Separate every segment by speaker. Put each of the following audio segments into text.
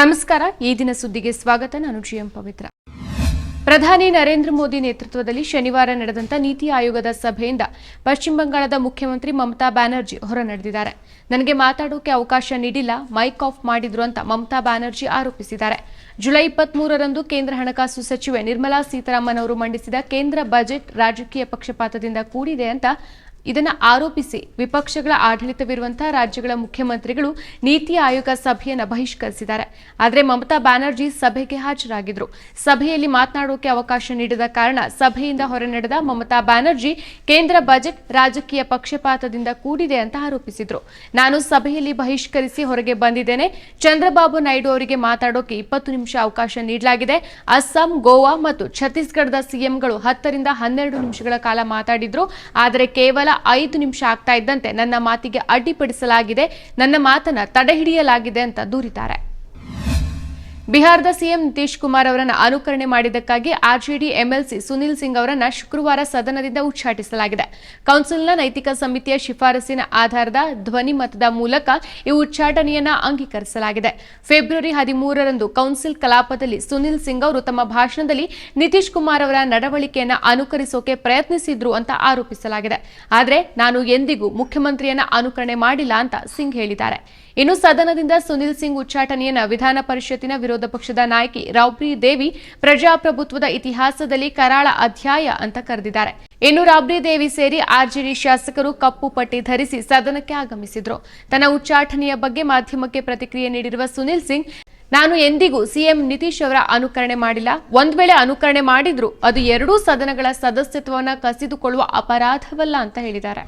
Speaker 1: ನಮಸ್ಕಾರ, ಈ ದಿನ ಸುದ್ದಿಗೆ ಸ್ವಾಗತ. ನಾನು ಜಿಎಂ ಪವಿತ್ರ. ಪ್ರಧಾನಿ ನರೇಂದ್ರ ಮೋದಿ ನೇತೃತ್ವದಲ್ಲಿ ಶನಿವಾರ ನಡೆದಂತ ನೀತಿ ಆಯೋಗದ ಸಭೆಯಿಂದ ಪಶ್ಚಿಮ ಬಂಗಾಳದ ಮುಖ್ಯಮಂತ್ರಿ ಮಮತಾ ಬ್ಯಾನರ್ಜಿ ಹೊರ ನಡೆದಿದ್ದಾರೆ. ನನಗೆ ಮಾತಾಡೋಕೆ ಅವಕಾಶ ನೀಡಿಲ್ಲ, ಮೈಕ್ ಆಫ್ ಮಾಡಿದ್ರು ಅಂತ ಮಮತಾ ಬ್ಯಾನರ್ಜಿ ಆರೋಪಿಸಿದ್ದಾರೆ. ಜುಲೈ ಇಪ್ಪತ್ಮೂರರಂದು ಕೇಂದ್ರ ಹಣಕಾಸು ಸಚಿವೆ ನಿರ್ಮಲಾ ಸೀತಾರಾಮನ್ ಅವರು ಮಂಡಿಸಿದ ಕೇಂದ್ರ ಬಜೆಟ್ ರಾಜಕೀಯ ಪಕ್ಷಪಾತದಿಂದ ಕೂಡಿದೆ ಅಂತ ಇದನ್ನ ಆರೋಪಿಸಿ ವಿಪಕ್ಷಗಳ ಆಡಳಿತವಿರುವಂತಹ ರಾಜ್ಯಗಳ ಮುಖ್ಯಮಂತ್ರಿಗಳು ನೀತಿ ಆಯೋಗ ಸಭೆಯನ್ನು ಬಹಿಷ್ಕರಿಸಿದ್ದಾರೆ. ಆದರೆ ಮಮತಾ ಬ್ಯಾನರ್ಜಿ ಸಭೆಗೆ ಹಾಜರಾಗಿದ್ರು. ಸಭೆಯಲ್ಲಿ ಮಾತನಾಡೋಕೆ ಅವಕಾಶ ನೀಡಿದ ಕಾರಣ ಸಭೆಯಿಂದ ಹೊರ ನಡೆದ ಮಮತಾ ಬ್ಯಾನರ್ಜಿ ಕೇಂದ್ರ ಬಜೆಟ್ ರಾಜಕೀಯ ಪಕ್ಷಪಾತದಿಂದ ಕೂಡಿದೆ ಅಂತ ಆರೋಪಿಸಿದ್ರು. ನಾನು ಸಭೆಯಲ್ಲಿ ಬಹಿಷ್ಕರಿಸಿ ಹೊರಗೆ ಬಂದಿದ್ದೇನೆ. ಚಂದ್ರಬಾಬು ನಾಯ್ಡು ಅವರಿಗೆ ಮಾತಾಡೋಕೆ ಇಪ್ಪತ್ತು ನಿಮಿಷ ಅವಕಾಶ ನೀಡಲಾಗಿದೆ. ಅಸ್ಸಾಂ, ಗೋವಾ ಮತ್ತು ಛತ್ತೀಸ್ಗಢದ ಸಿಎಂಗಳು ಹತ್ತರಿಂದ ಹನ್ನೆರಡು ನಿಮಿಷಗಳ ಕಾಲ ಮಾತಾಡಿದ್ರು. ಆದರೆ ಕೇವಲ ಐದು ನಿಮಿಷ ಆಗ್ತಾ ಇದ್ದಂತೆ ನನ್ನ ಮಾತಿಗೆ ಅಡ್ಡಿಪಡಿಸಲಾಗಿದೆ. ನನ್ನ ಮಾತನ್ನ ತಡೆಹಿಡಿಯಲಾಗಿದೆ ಅಂತ ದೂರಿದ್ದಾರೆ. ಬಿಹಾರದ ಸಿಎಂ ನಿತೀಶ್ ಕುಮಾರ್ ಅವರನ್ನು ಅನುಕರಣೆ ಮಾಡಿದ್ದಕ್ಕಾಗಿ ಆರ್ಜೆಡಿ ಎಂಎಲ್ಸಿ ಸುನಿಲ್ ಸಿಂಗ್ ಅವರನ್ನು ಶುಕ್ರವಾರ ಸದನದಿಂದ ಉಚ್ಚಾಟಿಸಲಾಗಿದೆ. ಕೌನ್ಸಿಲ್ನ ನೈತಿಕ ಸಮಿತಿಯ ಶಿಫಾರಸಿನ ಆಧಾರದ ಧ್ವನಿ ಮತದ ಮೂಲಕ ಈ ಉಚ್ಚಾಟನೆಯನ್ನು ಅಂಗೀಕರಿಸಲಾಗಿದೆ. ಫೆಬ್ರವರಿ ಹದಿಮೂರರಂದು ಕೌನ್ಸಿಲ್ ಕಲಾಪದಲ್ಲಿ ಸುನಿಲ್ ಸಿಂಗ್ ಅವರು ತಮ್ಮ ಭಾಷಣದಲ್ಲಿ ನಿತೀಶ್ ಕುಮಾರ್ ಅವರ ನಡವಳಿಕೆಯನ್ನು ಅನುಕರಿಸೋಕೆ ಪ್ರಯತ್ನಿಸಿದ್ರು ಅಂತ ಆರೋಪಿಸಲಾಗಿದೆ. ಆದರೆ ನಾನು ಎಂದಿಗೂ ಮುಖ್ಯಮಂತ್ರಿಯನ್ನ ಅನುಕರಣೆ ಮಾಡಿಲ್ಲ ಅಂತ ಸಿಂಗ್ ಹೇಳಿದ್ದಾರೆ. ಇನ್ನು ಸದನದಿಂದ ಸುನಿಲ್ ಸಿಂಗ್ ಉಚ್ಚಾಟನೆಯನ್ನು ವಿಧಾನ ಪರಿಷತ್ತಿನ ವಿರೋಧ ಪಕ್ಷದ ನಾಯಕಿ ರಾಬ್ರಿ ದೇವಿ ಪ್ರಜಾಪ್ರಭುತ್ವದ ಇತಿಹಾಸದಲ್ಲಿ ಕರಾಳ ಅಧ್ಯಾಯ ಅಂತ ಕರೆದಿದ್ದಾರೆ. ಇನ್ನು ರಾಬ್ರಿ ದೇವಿ ಸೇರಿ ಆರ್ಜೆಡಿ ಶಾಸಕರು ಕಪ್ಪು ಪಟ್ಟಿ ಧರಿಸಿ ಸದನಕ್ಕೆ ಆಗಮಿಸಿದ್ರು. ತನ್ನ ಉಚ್ಚಾಟನೆಯ ಬಗ್ಗೆ ಮಾಧ್ಯಮಕ್ಕೆ ಪ್ರತಿಕ್ರಿಯೆ ನೀಡಿರುವ ಸುನಿಲ್ ಸಿಂಗ್, ನಾನು ಎಂದಿಗೂ ಸಿಎಂ ನಿತೀಶ್ ಅವರ ಅನುಕರಣೆ ಮಾಡಿಲ್ಲ. ಒಂದ್ ವೇಳೆ ಅನುಕರಣೆ ಮಾಡಿದ್ರು, ಅದು ಎರಡೂ ಸದನಗಳ ಸದಸ್ಯತ್ವವನ್ನು ಕಸಿದುಕೊಳ್ಳುವ ಅಪರಾಧವಲ್ಲ ಅಂತ ಹೇಳಿದ್ದಾರೆ.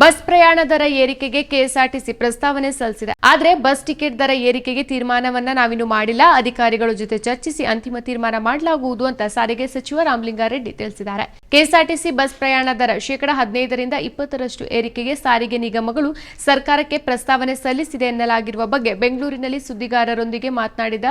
Speaker 1: ಬಸ್ ಪ್ರಯಾಣ ದರ ಏರಿಕೆಗೆ ಕೆಎಸ್ಆರ್ಟಿಸಿ ಪ್ರಸ್ತಾವನೆ ಸಲ್ಲಿಸಿದೆ. ಆದರೆ ಬಸ್ ಟಿಕೆಟ್ ದರ ಏರಿಕೆಗೆ ತೀರ್ಮಾನವನ್ನ ನಾವಿನ್ನು ಮಾಡಿಲ್ಲ. ಅಧಿಕಾರಿಗಳ ಜೊತೆ ಚರ್ಚಿಸಿ ಅಂತಿಮ ತೀರ್ಮಾನ ಮಾಡಲಾಗುವುದು ಅಂತ ಸಾರಿಗೆ ಸಚಿವ ರಾಮಲಿಂಗಾರೆಡ್ಡಿ ತಿಳಿಸಿದ್ದಾರೆ. ಕೆಎಸ್ಆರ್ಟಿಸಿ ಬಸ್ ಪ್ರಯಾಣ ದರ ಶೇಕಡ ಹದಿನೈದರಿಂದ ಇಪ್ಪತ್ತರಷ್ಟು ಏರಿಕೆಗೆ ಸಾರಿಗೆ ನಿಗಮಗಳು ಸರ್ಕಾರಕ್ಕೆ ಪ್ರಸ್ತಾವನೆ ಸಲ್ಲಿಸಿದೆ ಎನ್ನಲಾಗಿರುವ ಬಗ್ಗೆ ಬೆಂಗಳೂರಿನಲ್ಲಿ ಸುದ್ದಿಗಾರರೊಂದಿಗೆ ಮಾತನಾಡಿದ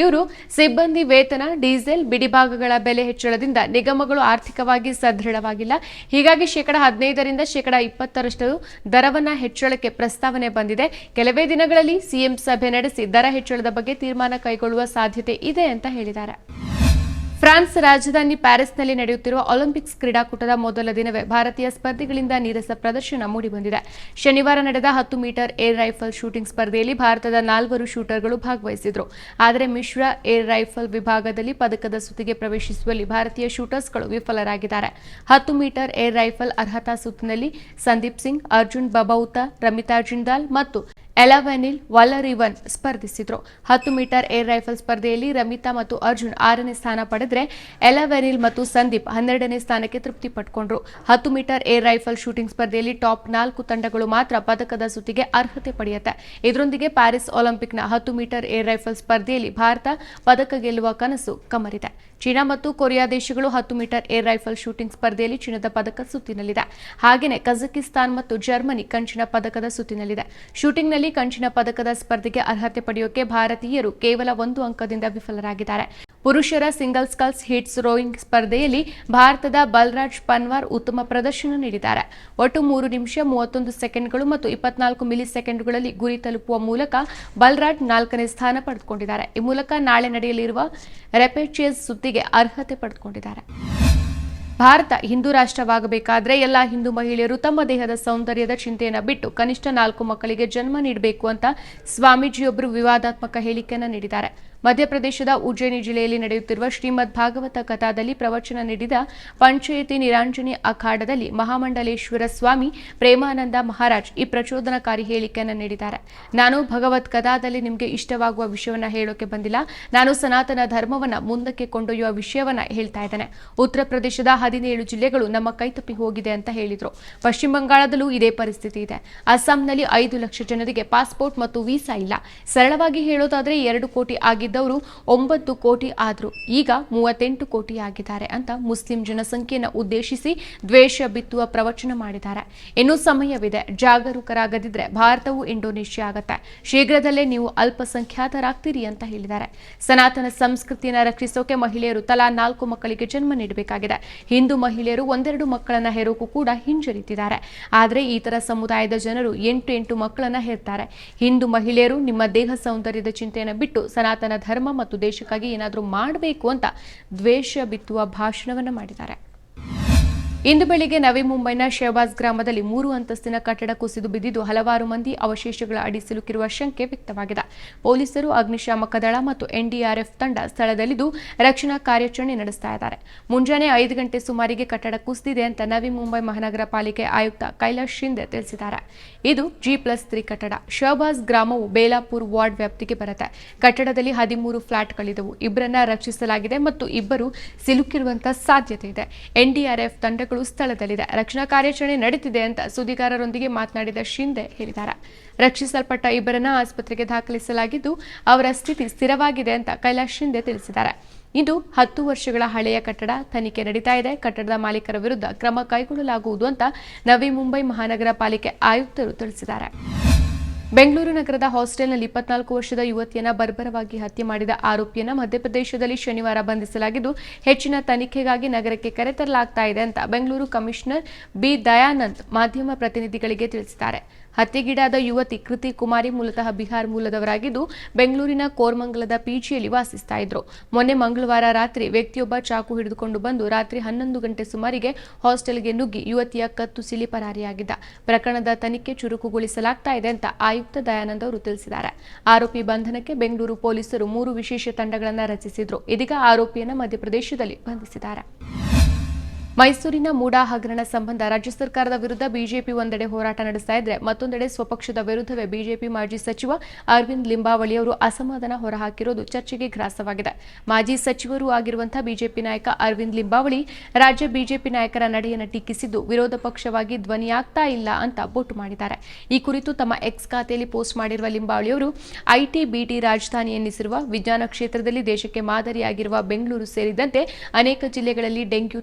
Speaker 1: ಇವರು, ಸಿಬ್ಬಂದಿ ವೇತನ, ಡೀಸೆಲ್ ಬಿಡಿಭಾಗಗಳ ಬೆಲೆ ಹೆಚ್ಚಳದಿಂದ ನಿಗಮಗಳು ಆರ್ಥಿಕವಾಗಿ ಸದೃಢವಾಗಿಲ್ಲ. ಹೀಗಾಗಿ ಶೇಕಡ ಹದಿನೈದರಿಂದ ಶೇಕಡ ಇಪ್ಪತ್ತರಷ್ಟು ದರವನ್ನ ಹೆಚ್ಚಳಕ್ಕೆ ಪ್ರಸ್ತಾವನೆ ಬಂದಿದೆ. ಕೆಲವೇ ದಿನಗಳಲ್ಲಿ ಸಿಎಂ ಸಭೆ ನಡೆಸಿ ದರ ಹೆಚ್ಚಳದ ಬಗ್ಗೆ ತೀರ್ಮಾನ ಕೈಗೊಳ್ಳುವ ಸಾಧ್ಯತೆ ಇದೆ ಅಂತ ಹೇಳಿದ್ದಾರೆ. ಫ್ರಾನ್ಸ್ ರಾಜಧಾನಿ ಪ್ಯಾರಿಸ್ನಲ್ಲಿ ನಡೆಯುತ್ತಿರುವ ಒಲಿಂಪಿಕ್ಸ್ ಕ್ರೀಡಾಕೂಟದ ಮೊದಲ ದಿನವೇ ಭಾರತೀಯ ಸ್ಪರ್ಧಿಗಳಿಂದ ನೀರಸ ಪ್ರದರ್ಶನ ಮೂಡಿಬಂದಿದೆ. ಶನಿವಾರ ನಡೆದ ಹತ್ತು ಮೀಟರ್ ಏರ್ ರೈಫಲ್ ಶೂಟಿಂಗ್ ಸ್ಪರ್ಧೆಯಲ್ಲಿ ಭಾರತದ ನಾಲ್ವರು ಶೂಟರ್ಗಳು ಭಾಗವಹಿಸಿದರು. ಆದರೆ ಮಿಶ್ರ ಏರ್ ರೈಫಲ್ ವಿಭಾಗದಲ್ಲಿ ಪದಕದ ಸುತ್ತಿಗೆ ಪ್ರವೇಶಿಸುವಲ್ಲಿ ಭಾರತೀಯ ಶೂಟರ್ಸ್ಗಳು ವಿಫಲರಾಗಿದ್ದಾರೆ. ಹತ್ತು ಮೀಟರ್ ಏರ್ ರೈಫಲ್ ಅರ್ಹತಾ ಸುತ್ತಿನಲ್ಲಿ ಸಂದೀಪ್ ಸಿಂಗ್, ಅರ್ಜುನ್ ಬಬೌತ, ರಮಿತಾ ಜಿಂದಾಲ್ ಮತ್ತು ಎಲವೆನಿಲ್ ವಲರಿವನ್ ಸ್ಪರ್ಧಿಸಿದ್ರು. ಹತ್ತು ಮೀಟರ್ ಏರ್ ರೈಫಲ್ ಸ್ಪರ್ಧೆಯಲ್ಲಿ ರಮಿತಾ ಮತ್ತು ಅರ್ಜುನ್ ಆರನೇ ಸ್ಥಾನ ಪಡೆದರೆ ಎಲವೆನಿಲ್ ಮತ್ತು ಸಂದೀಪ್ ಹನ್ನೆರಡನೇ ಸ್ಥಾನಕ್ಕೆ ತೃಪ್ತಿ ಪಟ್ಕೊಂಡ್ರು. ಹತ್ತು ಮೀಟರ್ ಏರ್ ರೈಫಲ್ ಶೂಟಿಂಗ್ ಸ್ಪರ್ಧೆಯಲ್ಲಿ ಟಾಪ್ ನಾಲ್ಕು ತಂಡಗಳು ಮಾತ್ರ ಪದಕದ ಸುತ್ತಿಗೆ ಅರ್ಹತೆ ಪಡೆಯುತ್ತೆ. ಇದರೊಂದಿಗೆ ಪ್ಯಾರಿಸ್ ಒಲಿಂಪಿಕ್ನ ಹತ್ತು ಮೀಟರ್ ಏರ್ ರೈಫಲ್ ಸ್ಪರ್ಧೆಯಲ್ಲಿ ಭಾರತ ಪದಕ ಗೆಲ್ಲುವ ಕನಸು ಕಮರಿದೆ. ಚೀನಾ ಮತ್ತು ಕೊರಿಯಾ ದೇಶಗಳು ಹತ್ತು ಮೀಟರ್ ಏರ್ ರೈಫಲ್ ಶೂಟಿಂಗ್ ಸ್ಪರ್ಧೆಯಲ್ಲಿ ಚಿನ್ನದ ಪದಕ ಸುತ್ತಿನಲ್ಲಿದೆ. ಹಾಗೆಯೇ ಕಜಕಿಸ್ತಾನ್ ಮತ್ತು ಜರ್ಮನಿ ಕಂಚಿನ ಪದಕದ ಸುತ್ತಿನಲ್ಲಿದೆ. ಶೂಟಿಂಗ್ನಲ್ಲಿ ಕಂಚಿನ ಪದಕದ ಸ್ಪರ್ಧೆಗೆ ಅರ್ಹತೆ ಪಡೆಯೋಕೆ ಭಾರತೀಯರು ಕೇವಲ ಒಂದು ಅಂಕದಿಂದ ವಿಫಲರಾಗಿದ್ದಾರೆ. ಪುರುಷರ ಸಿಂಗಲ್ ಸ್ಕಲ್ಸ್ ಹಿಟ್ಸ್ ರೋಯಿಂಗ್ ಸ್ಪರ್ಧೆಯಲ್ಲಿ ಭಾರತದ ಬಲ್ರಾಜ್ ಪನ್ವಾರ್ ಉತ್ತಮ ಪ್ರದರ್ಶನ ನೀಡಿದ್ದಾರೆ. ಒಟ್ಟು ಮೂರು ನಿಮಿಷ ಮೂವತ್ತೊಂದು ಸೆಕೆಂಡ್ಗಳು ಮತ್ತು ಇಪ್ಪತ್ನಾಲ್ಕು ಮಿಲಿ ಸೆಕೆಂಡ್ಗಳಲ್ಲಿ ಗುರಿ ತಲುಪುವ ಮೂಲಕ ಬಲರಾಜ್ ನಾಲ್ಕನೇ ಸ್ಥಾನ ಪಡೆದುಕೊಂಡಿದ್ದಾರೆ. ಈ ಮೂಲಕ ನಾಳೆ ನಡೆಯಲಿರುವ ರೆಪೆಚೇಸ್ ಸುದ್ದಿಗೆ ಅರ್ಹತೆ ಪಡೆದುಕೊಂಡಿದ್ದಾರೆ. ಭಾರತ ಹಿಂದೂ ರಾಷ್ಟ್ರವಾಗಬೇಕಾದ್ರೆ ಎಲ್ಲ ಹಿಂದೂ ಮಹಿಳೆಯರು ತಮ್ಮ ದೇಹದ ಸೌಂದರ್ಯದ ಚಿಂತೆಯನ್ನು ಬಿಟ್ಟು ಕನಿಷ್ಠ ನಾಲ್ಕು ಮಕ್ಕಳಿಗೆ ಜನ್ಮ ನೀಡಬೇಕು ಅಂತ ಸ್ವಾಮೀಜಿಯೊಬ್ಬರು ವಿವಾದಾತ್ಮಕ ಹೇಳಿಕೆಯನ್ನು ನೀಡಿದ್ದಾರೆ. ಮಧ್ಯಪ್ರದೇಶದ ಉಜ್ಜಯಿನಿ ಜಿಲ್ಲೆಯಲ್ಲಿ ನಡೆಯುತ್ತಿರುವ ಶ್ರೀಮದ್ ಭಾಗವತ ಕಥಾದಲ್ಲಿ ಪ್ರವಚನ ನೀಡಿದ ಪಂಚಾಯತಿ ನಿರಾಂಜನಿ ಅಖಾಡದಲ್ಲಿ ಮಹಾಮಂಡಲೇಶ್ವರ ಸ್ವಾಮಿ ಪ್ರೇಮಾನಂದ ಮಹಾರಾಜ್ ಈ ಪ್ರಚೋದನಕಾರಿ ಹೇಳಿಕೆಯನ್ನು ನೀಡಿದ್ದಾರೆ. ನಾನು ಭಗವತ್ ಕಥಾದಲ್ಲಿ ನಿಮಗೆ ಇಷ್ಟವಾಗುವ ವಿಷಯವನ್ನ ಹೇಳೋಕೆ ಬಂದಿಲ್ಲ. ನಾನು ಸನಾತನ ಧರ್ಮವನ್ನ ಮುಂದಕ್ಕೆ ಕೊಂಡೊಯ್ಯುವ ವಿಷಯವನ್ನ ಹೇಳ್ತಾ ಇದ್ದೇನೆ. ಉತ್ತರ ಪ್ರದೇಶದ ಹದಿನೇಳು ಜಿಲ್ಲೆಗಳು ನಮ್ಮ ಕೈತಪ್ಪಿ ಹೋಗಿದೆ ಅಂತ ಹೇಳಿದ್ರು. ಪಶ್ಚಿಮ ಬಂಗಾಳದಲ್ಲೂ ಇದೇ ಪರಿಸ್ಥಿತಿ ಇದೆ. ಅಸ್ಸಾಂನಲ್ಲಿ ಐದು ಲಕ್ಷ ಜನರಿಗೆ ಪಾಸ್ಪೋರ್ಟ್ ಮತ್ತು ವೀಸಾ ಇಲ್ಲ. ಸರಳವಾಗಿ ಹೇಳೋದಾದ್ರೆ ಎರಡು ಕೋಟಿ ಆಗಿದ್ದವರು ಒಂಬತ್ತು ಕೋಟಿ ಆದ್ರು ಈಗ ಮೂವತ್ತೆಂಟು ಕೋಟಿ ಆಗಿದ್ದಾರೆ ಅಂತ ಮುಸ್ಲಿಂ ಜನಸಂಖ್ಯೆಯನ್ನು ಉದ್ದೇಶಿಸಿ ದ್ವೇಷ ಬಿತ್ತುವ ಪ್ರವಚನ ಮಾಡಿದ್ದಾರೆ. ಇನ್ನೂ ಸಮಯವಿದೆ. ಜಾಗರೂಕರಾಗದಿದ್ರೆ ಭಾರತವು ಇಂಡೋನೇಷ್ಯಾ ಆಗತ್ತೆ. ಶೀಘ್ರದಲ್ಲೇ ನೀವು ಅಲ್ಪಸಂಖ್ಯಾತರಾಗ್ತೀರಿ ಅಂತ ಹೇಳಿದ್ದಾರೆ. ಸನಾತನ ಸಂಸ್ಕೃತಿಯನ್ನು ರಕ್ಷಿಸೋಕೆ ಮಹಿಳೆಯರು ತಲಾ ನಾಲ್ಕು ಮಕ್ಕಳಿಗೆ ಜನ್ಮ ನೀಡಬೇಕಾಗಿದೆ. ಹಿಂದೂ ಮಹಿಳೆಯರು ಒಂದೆರಡು ಮಕ್ಕಳನ್ನ ಹೆರೋಕು ಕೂಡ ಹಿಂಜರಿತಿದ್ದಾರೆ. ಆದರೆ ಈ ತರ ಸಮುದಾಯದ ಜನರು ಎಂಟು ಎಂಟು ಮಕ್ಕಳನ್ನ ಹೇರ್ತಾರೆ. ಹಿಂದೂ ಮಹಿಳೆಯರು ನಿಮ್ಮ ದೇಹ ಸೌಂದರ್ಯದ ಚಿಂತೆಯನ್ನು ಬಿಟ್ಟು ಸನಾತನ ಧರ್ಮ ಮತ್ತು ದೇಶಕ್ಕಾಗಿ ಏನಾದರೂ ಮಾಡಬೇಕು ಅಂತ ದ್ವೇಷ ಬಿತ್ತುವ ಭಾಷಣವನ್ನ ಮಾಡಿದ್ದಾರೆ. ಇಂದು ಬೆಳಿಗ್ಗೆ ನವಿ ಮುಂಬೈನ ಶಹಬಾಜ್ ಗ್ರಾಮದಲ್ಲಿ ಮೂರು ಅಂತಸ್ತಿನ ಕಟ್ಟಡ ಕುಸಿದು ಬಿದ್ದಿದ್ದು ಹಲವಾರು ಮಂದಿ ಅವಶೇಷಗಳ ಅಡಿ ಸಿಲುಕಿರುವ ಶಂಕೆ ವ್ಯಕ್ತವಾಗಿದೆ. ಪೊಲೀಸರು, ಅಗ್ನಿಶಾಮಕ ದಳ ಮತ್ತು ಎನ್ಡಿಆರ್ಎಫ್ ತಂಡ ಸ್ಥಳದಲ್ಲಿದ್ದು ರಕ್ಷಣಾ ಕಾರ್ಯಾಚರಣೆ ನಡೆಸ್ತಾ ಇದ್ದಾರೆ. ಮುಂಜಾನೆ ಐದು ಗಂಟೆ ಸುಮಾರಿಗೆ ಕಟ್ಟಡ ಕುಸಿದಿದೆ ಅಂತ ನವಿ ಮುಂಬೈ ಮಹಾನಗರ ಪಾಲಿಕೆ ಆಯುಕ್ತ ಕೈಲಾಶ್ ಶಿಂದೆ ತಿಳಿಸಿದ್ದಾರೆ. ಇದು ಜಿ ಪ್ಲಸ್ ತ್ರೀ ಕಟ್ಟಡ. ಶಹಬಾಜ್ ಗ್ರಾಮವು ಬೇಲಾಪುರ್ ವಾರ್ಡ್ ವ್ಯಾಪ್ತಿಗೆ ಬರುತ್ತೆ. ಕಟ್ಟಡದಲ್ಲಿ ಹದಿಮೂರು ಫ್ಲಾಟ್ಗಳಿದ್ದವು ಇಬ್ಬರನ್ನ ರಕ್ಷಿಸಲಾಗಿದೆ ಮತ್ತು ಇಬ್ಬರು ಸಿಲುಕಿರುವಂತಹ ಸಾಧ್ಯತೆ ಇದೆ. ಎನ್ಡಿಆರ್ಎಫ್ ತಂಡಗಳು ಸ್ಥಳದಲ್ಲಿದೆ. ರಕ್ಷಣಾ ಕಾರ್ಯಾಚರಣೆ ನಡೀತಿದೆ ಅಂತ ಸುದ್ದಿಗಾರರೊಂದಿಗೆ ಮಾತನಾಡಿದ ಶಿಂದೆ ಹೇಳಿದ್ದಾರೆ. ರಕ್ಷಿಸಲ್ಪಟ್ಟ ಇಬ್ಬರನ್ನ ಆಸ್ಪತ್ರೆಗೆ ದಾಖಲಿಸಲಾಗಿದ್ದು ಅವರ ಸ್ಥಿತಿ ಸ್ಥಿರವಾಗಿದೆ ಅಂತ ಕೈಲಾಶ್ ಶಿಂದೆ ತಿಳಿಸಿದ್ದಾರೆ. ಇದು ಹತ್ತು ವರ್ಷಗಳ ಹಳೆಯ ಕಟ್ಟಡ ತನಿಖೆ ನಡೀತಾ ಇದೆ. ಕಟ್ಟಡದ ಮಾಲೀಕರ ವಿರುದ್ಧ ಕ್ರಮ ಕೈಗೊಳ್ಳಲಾಗುವುದು ಅಂತ ನವಿ ಮುಂಬೈ ಮಹಾನಗರ ಪಾಲಿಕೆ ಆಯುಕ್ತರು ತಿಳಿಸಿದ್ದಾರೆ. ಬೆಂಗಳೂರು ನಗರದ ಹಾಸ್ಟೆಲ್ನಲ್ಲಿ ಇಪ್ಪತ್ನಾಲ್ಕು ವರ್ಷದ ಯುವತಿಯನ್ನ ಬರ್ಬರವಾಗಿ ಹತ್ಯೆ ಮಾಡಿದ ಆರೋಪಿಯನ್ನ ಮಧ್ಯಪ್ರದೇಶದಲ್ಲಿ ಶನಿವಾರ ಬಂಧಿಸಲಾಗಿದ್ದು, ಹೆಚ್ಚಿನ ತನಿಖೆಗಾಗಿ ನಗರಕ್ಕೆ ಕರೆತರಲಾಗ್ತಾ ಇದೆ ಅಂತ ಬೆಂಗಳೂರು ಕಮಿಷನರ್ ಬಿ. ದಯಾನಂದ್ ಮಾಧ್ಯಮ ಪ್ರತಿನಿಧಿಗಳಿಗೆ ತಿಳಿಸಿದ್ದಾರೆ. ಹತ್ಯೆಗೀಡಾದ ಯುವತಿ ಕೃತಿ ಕುಮಾರಿ ಮೂಲತಃ ಬಿಹಾರ್ ಮೂಲದವರಾಗಿದ್ದು ಬೆಂಗಳೂರಿನ ಕೋರ್ಮಂಗಲದ ಪಿಜಿಯಲ್ಲಿ ವಾಸಿಸ್ತಾ ಇದ್ರು. ಮೊನ್ನೆ ಮಂಗಳವಾರ ರಾತ್ರಿ ವ್ಯಕ್ತಿಯೊಬ್ಬ ಚಾಕು ಹಿಡಿದುಕೊಂಡು ಬಂದು ರಾತ್ರಿ ಹನ್ನೊಂದು ಗಂಟೆ ಸುಮಾರಿಗೆ ಹಾಸ್ಟೆಲ್ಗೆ ನುಗ್ಗಿ ಯುವತಿಯ ಕತ್ತು ಸಿಲಿ ಪರಾರಿಯಾಗಿದ್ದ ಪ್ರಕರಣದ ತನಿಖೆ ಚುರುಕುಗೊಳಿಸಲಾಗ್ತಾ ಇದೆ ಅಂತ ಆಯುಕ್ತ ದಯಾನಂದ್ ಅವರು ತಿಳಿಸಿದ್ದಾರೆ. ಆರೋಪಿ ಬಂಧನಕ್ಕೆ ಬೆಂಗಳೂರು ಪೊಲೀಸರು ಮೂರು ವಿಶೇಷ ತಂಡಗಳನ್ನು ರಚಿಸಿದ್ರು. ಇದೀಗ ಆರೋಪಿಯನ್ನು ಮಧ್ಯಪ್ರದೇಶದಲ್ಲಿ ಬಂಧಿಸಿದ್ದಾರೆ. ಮೈಸೂರಿನ ಮೂಡಾ ಹಗರಣ ಸಂಬಂಧ ರಾಜ್ಯ ಸರ್ಕಾರದ ವಿರುದ್ಧ ಬಿಜೆಪಿ ಒಂದೆಡೆ ಹೋರಾಟ ನಡೆಸ್ತಾ ಇದ್ರೆ ಮತ್ತೊಂದೆಡೆ ಸ್ವಪಕ್ಷದ ವಿರುದ್ಧವೇ ಬಿಜೆಪಿ ಮಾಜಿ ಸಚಿವ ಅರವಿಂದ್ ಲಿಂಬಾವಳಿ ಅವರು ಅಸಮಾಧಾನ ಹೊರಹಾಕಿರೋದು ಚರ್ಚೆಗೆ ಗ್ರಾಸವಾಗಿದೆ. ಮಾಜಿ ಸಚಿವರೂ ಆಗಿರುವಂತಹ ಬಿಜೆಪಿ ನಾಯಕ ಅರವಿಂದ್ ಲಿಂಬಾವಳಿ ರಾಜ್ಯ ಬಿಜೆಪಿ ನಾಯಕರ ನಡೆಯನ್ನು ಟೀಕಿಸಿದ್ದು, ವಿರೋಧ ಪಕ್ಷವಾಗಿ ಧ್ವನಿಯಾಗ್ತಾ ಇಲ್ಲ ಅಂತ ಬೋಟ್ ಮಾಡಿದ್ದಾರೆ. ಈ ಕುರಿತು ತಮ್ಮ ಎಕ್ಸ್ ಖಾತೆಯಲ್ಲಿ ಪೋಸ್ಟ್ ಮಾಡಿರುವ ಲಿಂಬಾವಳಿ ಅವರು, ಐಟಿ ಬಿಟಿ ರಾಜಧಾನಿ ಎನ್ನಿಸಿರುವ ವಿಜ್ಞಾನ ಕ್ಷೇತ್ರದಲ್ಲಿ ದೇಶಕ್ಕೆ ಮಾದರಿಯಾಗಿರುವ ಬೆಂಗಳೂರು ಸೇರಿದಂತೆ ಅನೇಕ ಜಿಲ್ಲೆಗಳಲ್ಲಿ ಡೆಂಗ್ಯೂ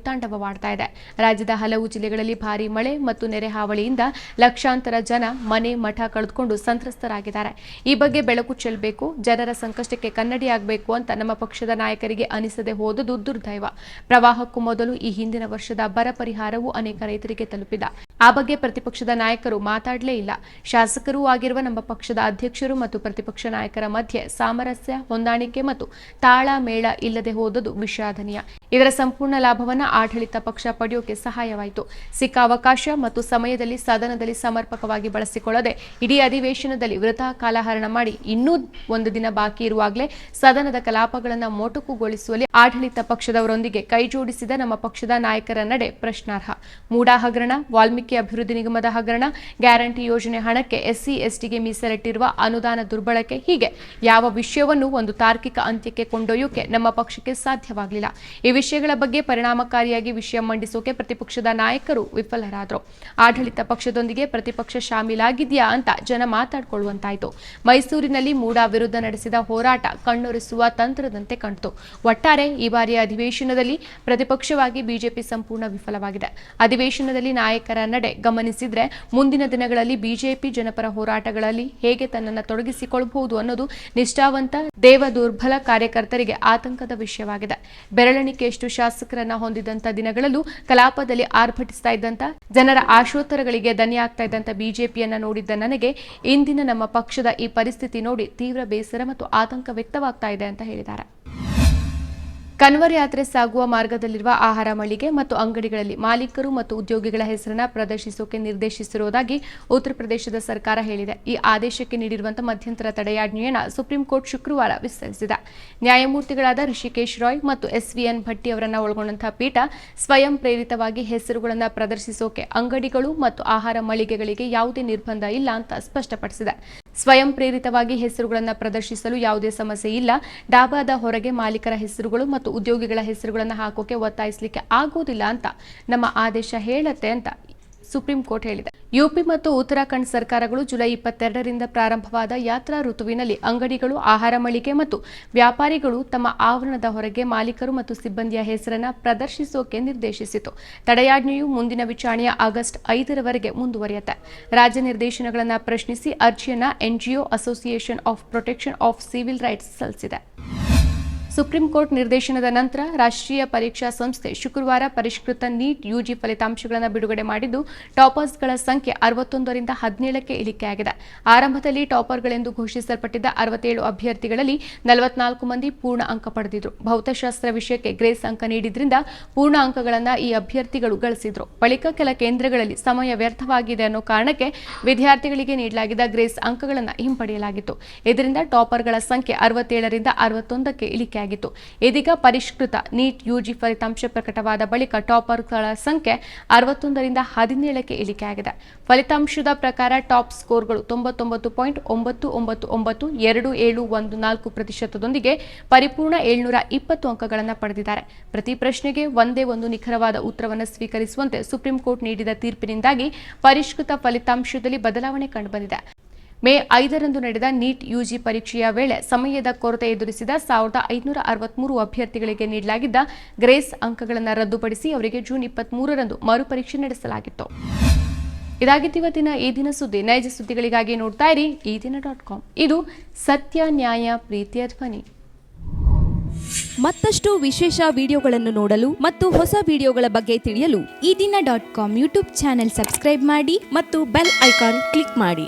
Speaker 1: ತಾಂಡವವಾಡ್ತಾ ಇದೆ. ರಾಜ್ಯದ ಹಲವು ಜಿಲ್ಲೆಗಳಲ್ಲಿ ಭಾರಿ ಮಳೆ ಮತ್ತು ನೆರೆ ಹಾವಳಿಯಿಂದ ಲಕ್ಷಾಂತರ ಜನ ಮನೆ ಮಠ ಕಳೆದುಕೊಂಡು ಸಂತ್ರಸ್ತರಾಗಿದ್ದಾರೆ. ಈ ಬಗ್ಗೆ ಬೆಳಕು ಚೆಲ್ಲಬೇಕು, ಜನರ ಸಂಕಷ್ಟಕ್ಕೆ ಕನ್ನಡಿಯಾಗಬೇಕು ಅಂತ ನಮ್ಮ ಪಕ್ಷದ ನಾಯಕರಿಗೆ ಅನಿಸದೆ ಹೋದುದು ದುರ್ದೈವ. ಪ್ರವಾಹಕ್ಕೂ ಮೊದಲು ಈ ಹಿಂದಿನ ವರ್ಷದ ಬರ ಪರಿಹಾರವು ಅನೇಕ ರೈತರಿಗೆ ತಲುಪಿದ. ಆ ಬಗ್ಗೆ ಪ್ರತಿಪಕ್ಷದ ನಾಯಕರು ಮಾತಾಡಲೇ ಇಲ್ಲ. ಶಾಸಕರೂ ಆಗಿರುವ ನಮ್ಮ ಪಕ್ಷದ ಅಧ್ಯಕ್ಷರು ಮತ್ತು ಪ್ರತಿಪಕ್ಷ ನಾಯಕರ ಮಧ್ಯೆ ಸಾಮರಸ್ಯ, ಹೊಂದಾಣಿಕೆ ಮತ್ತು ತಾಳ ಮೇಳ ಇಲ್ಲದೆ ಹೋದದು ವಿಷಾದನೀಯ. ಇದರ ಸಂಪೂರ್ಣ ಲಾಭವನ್ನ ಆಡಳಿತ ಪಕ್ಷ ಪಡೆಯೋಕೆ ಸಹಾಯವಾಯಿತು. ಸಿಕ್ಕ ಅವಕಾಶ ಮತ್ತು ಸಮಯದಲ್ಲಿ ಸದನದಲ್ಲಿ ಸಮರ್ಪಕವಾಗಿ ಬಳಸಿಕೊಳ್ಳದೆ ಇಡೀ ಅಧಿವೇಶನದಲ್ಲಿ ವೃಥಾ ಕಾಲಹರಣ ಮಾಡಿ ಇನ್ನೂ ಒಂದು ದಿನ ಬಾಕಿ ಇರುವಾಗಲೇ ಸದನದ ಕಲಾಪಗಳನ್ನು ಮೊಟಕುಗೊಳಿಸುವಲ್ಲಿ ಆಡಳಿತ ಪಕ್ಷದವರೊಂದಿಗೆ ಕೈಜೋಡಿಸಿದ ನಮ್ಮ ಪಕ್ಷದ ನಾಯಕರ ನಡೆ ಪ್ರಶ್ನಾರ್ಹ. ಮೂಡಾ ಹಗರಣ, ವಾಲ್ಮೀಕಿ ಅಭಿವೃದ್ಧಿ ನಿಗಮದ ಹಗರಣ, ಗ್ಯಾರಂಟಿ ಯೋಜನೆ ಹಣಕ್ಕೆ ಎಸ್ಸಿ, ಎಸ್ಟಿಗೆ ಮೀಸಲಿಟ್ಟಿರುವ ಅನುದಾನ ದುರ್ಬಳಕೆ ಹೀಗೆ ಯಾವ ವಿಷಯವನ್ನು ಒಂದು ತಾರ್ಕಿಕ ಅಂತ್ಯಕ್ಕೆ ಕೊಂಡೊಯ್ಯೋಕೆ ನಮ್ಮ ಪಕ್ಷಕ್ಕೆ ಸಾಧ್ಯವಾಗಲಿಲ್ಲ. ಈ ವಿಷಯಗಳ ಬಗ್ಗೆ ಪರಿಣಾಮಕಾರಿಯಾಗಿ ವಿಷಯ ಮಂಡಿಸೋಕೆ ಪ್ರತಿಪಕ್ಷದ ನಾಯಕರು ವಿಫಲರಾದರು. ಆಡಳಿತ ಪಕ್ಷದೊಂದಿಗೆ ಪ್ರತಿಪಕ್ಷ ಶಾಮೀಲಾಗಿದೆಯಾ ಅಂತ ಜನ ಮಾತಾಡಿಕೊಳ್ಳುವಂತಾಯಿತು. ಮೈಸೂರಿನಲ್ಲಿ ಮೂಡಾ ವಿರುದ್ಧ ನಡೆಸಿದ ಹೋರಾಟ ಕಣ್ಣೊರೆಸುವ ತಂತ್ರದಂತೆ ಕಂಡಿತು. ಒಟ್ಟಾರೆ ಈ ಬಾರಿಯ ಅಧಿವೇಶನದಲ್ಲಿ ಪ್ರತಿಪಕ್ಷವಾಗಿ ಬಿಜೆಪಿ ಸಂಪೂರ್ಣ ವಿಫಲವಾಗಿದೆ. ಅಧಿವೇಶನದಲ್ಲಿ ನಾಯಕರ ನಡೆ ಗಮನಿಸಿದ್ರೆ ಮುಂದಿನ ದಿನಗಳಲ್ಲಿ ಬಿಜೆಪಿ ಜನಪರ ಹೋರಾಟಗಳಲ್ಲಿ ಹೇಗೆ ತನ್ನನ್ನು ತೊಡಗಿಸಿಕೊಳ್ಳಬಹುದು ಅನ್ನೋದು ನಿಷ್ಠಾವಂತ ದೇವ ದುರ್ಬಲ ಕಾರ್ಯಕರ್ತರಿಗೆ ಆತಂಕದ ವಿಷಯವಾಗಿದೆ. ಬೆರಳೆಣಿಕೆಯಷ್ಟು ಶಾಸಕರನ್ನ ಹೊಂದಿದಂತ ದಿನಗಳಲ್ಲೂ ಕಲಾಪದಲ್ಲಿ ಆರ್ಭಟಿಸ್ತಾ ಇದ್ದಂತ, ಜನರ ಆಶೋತ್ತರಗಳಿಗೆ ದನಿಯಾಗ್ತಾ ಇದ್ದಂತ ಬಿಜೆಪಿಯನ್ನ ನೋಡಿದ್ದ ನನಗೆ ಇಂದಿನ ನಮ್ಮ ಪಕ್ಷದ ಈ ಪರಿಸ್ಥಿತಿ ನೋಡಿ ತೀವ್ರ ಬೇಸರ ಮತ್ತು ಆತಂಕ ವ್ಯಕ್ತವಾಗ್ತಾ ಇದೆ ಅಂತ ಹೇಳಿದ್ದಾರೆ. ಕನ್ವರ್ ಯಾತ್ರೆ ಸಾಗುವ ಮಾರ್ಗದಲ್ಲಿರುವ ಆಹಾರ ಮಳಿಗೆ ಮತ್ತು ಅಂಗಡಿಗಳಲ್ಲಿ ಮಾಲೀಕರು ಮತ್ತು ಉದ್ಯೋಗಿಗಳ ಹೆಸರನ್ನ ಪ್ರದರ್ಶಿಸೋಕೆ ನಿರ್ದೇಶಿಸಿರುವುದಾಗಿ ಉತ್ತರ ಪ್ರದೇಶದ ಸರ್ಕಾರ ಹೇಳಿದೆ. ಈ ಆದೇಶಕ್ಕೆ ನೀಡಿರುವಂತಹ ಮಧ್ಯಂತರ ತಡೆಯಾಜ್ಞೆಯನ್ನ ಸುಪ್ರೀಂ ಕೋರ್ಟ್ ಶುಕ್ರವಾರ ವಿಸ್ತರಿಸಿದೆ. ನ್ಯಾಯಮೂರ್ತಿಗಳಾದ ಋಷಿಕೇಶ್ ರಾಯ್ ಮತ್ತು ಎಸ್ವಿಎನ್ ಭಟ್ಟಿ ಅವರನ್ನ ಒಳಗೊಂಡಂತಹ ಪೀಠ ಸ್ವಯಂ ಪ್ರೇರಿತವಾಗಿ ಹೆಸರುಗಳನ್ನು ಪ್ರದರ್ಶಿಸೋಕೆ ಅಂಗಡಿಗಳು ಮತ್ತು ಆಹಾರ ಮಳಿಗೆಗಳಿಗೆ ಯಾವುದೇ ನಿರ್ಬಂಧ ಇಲ್ಲ ಅಂತ ಸ್ಪಷ್ಟಪಡಿಸಿದೆ. ಸ್ವಯಂ ಪ್ರೇರಿತವಾಗಿ ಹೆಸರುಗಳನ್ನು ಪ್ರದರ್ಶಿಸಲು ಯಾವುದೇ ಸಮಸ್ಯೆ ಇಲ್ಲ. ಡಾಬಾದ ಹೊರಗೆ ಮಾಲೀಕರ ಹೆಸರುಗಳು ಮತ್ತು ಉದ್ಯೋಗಿಗಳ ಹೆಸರುಗಳನ್ನು ಹಾಕೋಕೆ ಒತ್ತಾಯಿಸಲಿಕ್ಕೆ ಆಗೋದಿಲ್ಲ ಅಂತ ನಮ್ಮ ಆದೇಶ ಹೇಳುತ್ತೆ ಅಂತ ಸುಪ್ರೀಂ ಕೋರ್ಟ್ ಹೇಳಿದೆ. ಯುಪಿ ಮತ್ತು ಉತ್ತರಾಖಂಡ್ ಸರ್ಕಾರಗಳು ಜುಲೈ ಇಪ್ಪತ್ತೆರಡರಿಂದ ಪ್ರಾರಂಭವಾದ ಯಾತ್ರಾ ಋತುವಿನಲ್ಲಿ ಅಂಗಡಿಗಳು, ಆಹಾರ ಮಳಿಗೆ ಮತ್ತು ವ್ಯಾಪಾರಿಗಳು ತಮ್ಮ ಆವರಣದ ಹೊರಗೆ ಮಾಲೀಕರು ಮತ್ತು ಸಿಬ್ಬಂದಿಯ ಹೆಸರನ್ನ ಪ್ರದರ್ಶಿಸೋಕೆ ನಿರ್ದೇಶಿಸಿತು. ತಡೆಯಾಜ್ಞೆಯು ಮುಂದಿನ ವಿಚಾರಣೆಯ ಆಗಸ್ಟ್ ಐದರವರೆಗೆ ಮುಂದುವರಿಯುತ್ತೆ. ರಾಜ್ಯ ನಿರ್ದೇಶನಗಳನ್ನು ಪ್ರಶ್ನಿಸಿ ಅರ್ಜಿಯನ್ನ NGO association of protection of civil rights ಸಲ್ಲಿಸಿದೆ. ಸುಪ್ರೀಂ ಕೋರ್ಟ್ ನಿರ್ದೇಶನದ ನಂತರ ರಾಷ್ಟ್ರೀಯ ಪರೀಕ್ಷಾ ಸಂಸ್ಥೆ ಶುಕ್ರವಾರ ಪರಿಷ್ಕೃತ ನೀಟ್ ಯುಜಿ ಫಲಿತಾಂಶಗಳನ್ನು ಬಿಡುಗಡೆ ಮಾಡಿದ್ದು, ಟಾಪರ್ಸ್ಗಳ ಸಂಖ್ಯೆ ಅರವತ್ತೊಂದರಿಂದ ಹದಿನೇಳಕ್ಕೆ ಇಳಿಕೆಯಾಗಿದೆ. ಆರಂಭದಲ್ಲಿ ಟಾಪರ್ಗಳೆಂದು ಘೋಷಿಸಲ್ಪಟ್ಟಿದ್ದ ಅರವತ್ತೇಳು ಅಭ್ಯರ್ಥಿಗಳಲ್ಲಿ ನಲವತ್ನಾಲ್ಕು ಮಂದಿ ಪೂರ್ಣ ಅಂಕ ಪಡೆದಿದ್ರು. ಭೌತಶಾಸ್ತ್ರ ವಿಷಯಕ್ಕೆ ಗ್ರೇಸ್ ಅಂಕ ನೀಡಿದ್ರಿಂದ ಪೂರ್ಣ ಅಂಕಗಳನ್ನು ಈ ಅಭ್ಯರ್ಥಿಗಳು ಗಳಿಸಿದ್ರು. ಬಳಿಕ ಕೆಲ ಕೇಂದ್ರಗಳಲ್ಲಿ ಸಮಯ ವ್ಯರ್ಥವಾಗಿದೆ ಅನ್ನೋ ಕಾರಣಕ್ಕೆ ವಿದ್ಯಾರ್ಥಿಗಳಿಗೆ ನೀಡಲಾಗಿದ್ದ ಗ್ರೇಸ್ ಅಂಕಗಳನ್ನು ಹಿಂಪಡೆಯಲಾಗಿತ್ತು. ಇದರಿಂದ ಟಾಪರ್ಗಳ ಸಂಖ್ಯೆ ಅರವತ್ತೇಳರಿಂದ ಅರವತ್ತೊಂದಕ್ಕೆ ಇಳಿಕೆಯಾಗಿತ್ತು ಇದೀಗ ಪರಿಷ್ಕೃತ ನೀಟ್ ಯುಜಿ ಫಲಿತಾಂಶ ಪ್ರಕಟವಾದ ಬಳಿಕ ಟಾಪರ್ಗಳ ಸಂಖ್ಯೆ ಅರವತ್ತೊಂದರಿಂದ ಹದಿನೇಳಕ್ಕೆ ಇಳಿಕೆಯಾಗಿದೆ. ಫಲಿತಾಂಶದ ಪ್ರಕಾರ ಟಾಪ್ ಸ್ಕೋರ್ಗಳು ತೊಂಬತ್ತೊಂಬತ್ತು ಪಾಯಿಂಟ್ ಒಂಬತ್ತು ಒಂಬತ್ತು ಒಂಬತ್ತು, ಎರಡು, ಏಳು, ಒಂದು, ನಾಲ್ಕು ಪ್ರತಿಶತದೊಂದಿಗೆ ಪರಿಪೂರ್ಣ ಏಳ್ನೂರ ಇಪ್ಪತ್ತು ಅಂಕಗಳನ್ನು ಪಡೆದಿದ್ದಾರೆ. ಪ್ರತಿ ಪ್ರಶ್ನೆಗೆ ಒಂದೇ ಒಂದು ನಿಖರವಾದ ಉತ್ತರವನ್ನು ಸ್ವೀಕರಿಸುವಂತೆ ಸುಪ್ರೀಂ ಕೋರ್ಟ್ ನೀಡಿದ ತೀರ್ಪಿನಿಂದಾಗಿ ಪರಿಷ್ಕೃತ ಫಲಿತಾಂಶದಲ್ಲಿ ಬದಲಾವಣೆ ಕಂಡುಬಂದಿದೆ. ಮೇ ಐದರಂದು ನಡೆದ ನೀಟ್ ಯುಜಿ ಪರೀಕ್ಷೆಯ ವೇಳೆ ಸಮಯದ ಕೊರತೆ ಎದುರಿಸಿದ ಸಾವಿರದ ಐದುನೂರ ಅರವತ್ಮೂರು ಅಭ್ಯರ್ಥಿಗಳಿಗೆ ನೀಡಲಾಗಿದ್ದ ಗ್ರೇಸ್ ಅಂಕಗಳನ್ನು ರದ್ದುಪಡಿಸಿ ಅವರಿಗೆ ಜೂನ್ ಇಪ್ಪತ್ಮೂರರಂದು ಮರುಪರೀಕ್ಷೆ ನಡೆಸಲಾಗಿತ್ತು. ಇದಾಗಿತ್ತು ಇವತ್ತಿನ ಈ ದಿನ ಸುದ್ದಿ. ನೈಜ ಸುದ್ದಿಗಳಿಗಾಗಿ ನೋಡ್ತಾ ಇರಿ ಈ ದಿನ ಡಾಟ್ ಕಾಮ್. ಇದು ಸತ್ಯ, ನ್ಯಾಯ, ಪ್ರೀತಿಯ ಧ್ವನಿ.
Speaker 2: ಮತ್ತಷ್ಟು ವಿಶೇಷ ವಿಡಿಯೋಗಳನ್ನು ನೋಡಲು ಮತ್ತು ಹೊಸ ವಿಡಿಯೋಗಳ ಬಗ್ಗೆ ತಿಳಿಯಲು
Speaker 3: Ee Dina dot com YouTube channel subscribe ಮಾಡಿ
Speaker 2: ಮತ್ತು ಬೆಲ್ ಐಕಾನ್ ಕ್ಲಿಕ್ ಮಾಡಿ.